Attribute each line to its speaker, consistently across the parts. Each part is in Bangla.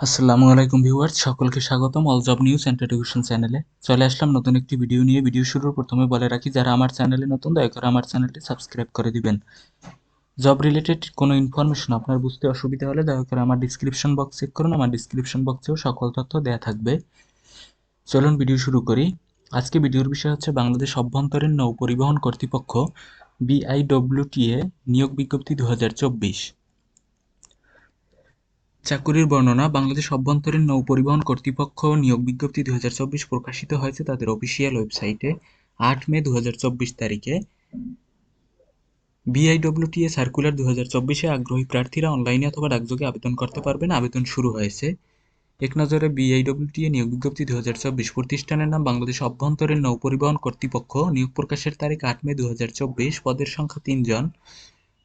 Speaker 1: আসসালামু আলাইকুম ভিউয়ার্স, সকলকে স্বাগতম all job news and education চ্যানেলে চলে আসলাম নতুন একটি ভিডিও নিয়ে। ভিডিও শুরুর প্রথমে বলে রাখি, যারা আমার চ্যানেলে নতুন, দয়া করে আমার চ্যানেলটি সাবস্ক্রাইব করে দিবেন। জব রিলেটেড কোনো ইনফরমেশন আপনার বুঝতে অসুবিধা হলে দয়া করে আমার ডিসক্রিপশন বক্স চেক করুন। আমার ডিসক্রিপশন বক্সেও সকল তথ্য দেওয়া থাকবে। চলুন ভিডিও শুরু করি। আজকে ভিডিওর বিষয় হচ্ছে বাংলাদেশ অভ্যন্তরীণ নৌ পরিবহন কর্তৃপক্ষ বিআইডব্লিউটিএ নিয়োগ বিজ্ঞপ্তি দু হাজার চব্বিশ। চাকুরির বর্ণনা, বাংলাদেশ অভ্যন্তরীণ নৌ পরিবহন কর্তৃপক্ষ নিয়োগ বিজ্ঞপ্তি দুহাজার চব্বিশ প্রকাশিত হয়েছে তাদের অফিসিয়াল ওয়েবসাইটে আট মে দুহাজার চব্বিশ তারিখে। বিআইডব্লিউটিএ সার্কুলার দু হাজার চব্বিশে আগ্রহী প্রার্থীরা অনলাইনে অথবা ডাকযোগে আবেদন করতে পারবেন। আবেদন শুরু হয়েছে। এক নজরে বিআইডব্লিউটিএ নিয়োগ বিজ্ঞপ্তি দু চব্বিশ প্রতিষ্ঠানের নাম, বাংলাদেশ অভ্যন্তরীণ নৌ পরিবহন কর্তৃপক্ষ নিয়োগ প্রকাশের তারিখ আট মে দু চব্বিশ, পদের সংখ্যা তিনজন।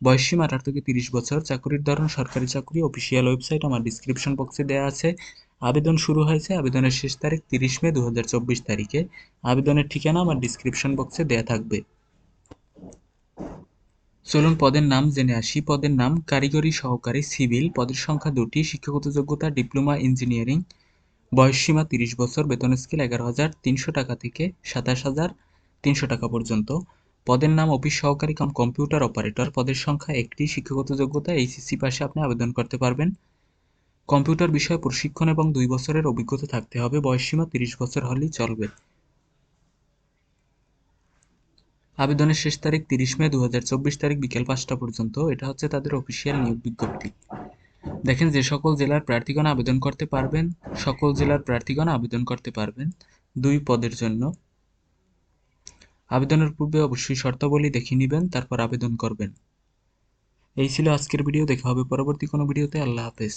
Speaker 1: বয়সসীমা আঠারো থেকে তিরিশ বছর। চাকরির ধরন, সরকারি চাকরি অফিসিয়াল ওয়েবসাইট আমার ডিসক্রিপশন বক্সে দেওয়া আছে। আবেদন শুরু হয়েছে আবেদনের শেষ তারিখ তিরিশ মে দু হাজার চব্বিশ তারিখে। আবেদনের ঠিকানা আমার ডিসক্রিপশন বক্সে দেওয়া থাকবে। চলুন পদের নাম জেনে আসি। পদের নাম কারিগরি সহকারী সিভিল। পদের সংখ্যা দুটি, শিক্ষাগত যোগ্যতা, ডিপ্লোমা ইঞ্জিনিয়ারিং বয়সসীমা তিরিশ বছর, বেতন স্কেল এগারো হাজার, তিনশো টাকা থেকে সাতাশ হাজার, তিনশো টাকা পর্যন্ত। পদের নাম অফিস সহকারী কাম কম্পিউটার অপারেটর। পদের সংখ্যা একটি। শিক্ষাগত যোগ্যতা এইচএসসি পাশে আপনি আবেদন করতে পারবেন। কম্পিউটার বিষয়ে প্রশিক্ষণ এবং দুই বছরের অভিজ্ঞতা থাকতে হবে। বয়সসীমা তিরিশ বছর হলেই চলবে। আবেদনের শেষ তারিখ তিরিশ মে দু হাজার চব্বিশ তারিখ বিকেল পাঁচটা পর্যন্ত। এটা হচ্ছে তাদের অফিসিয়াল নিয়োগ বিজ্ঞপ্তি। দেখেন, যে সকল জেলার প্রার্থীগণ আবেদন করতে পারবেন, সকল জেলার প্রার্থীগণ আবেদন করতে পারবেন দুই পদের জন্য। আবেদনের পূর্বে অবশ্যই শর্তাবলী দেখে নেবেন, তারপর আবেদন করবেন। এই ছিল আজকের ভিডিও, দেখা হবে পরবর্তী কোনো ভিডিওতে। আল্লাহ হাফেজ।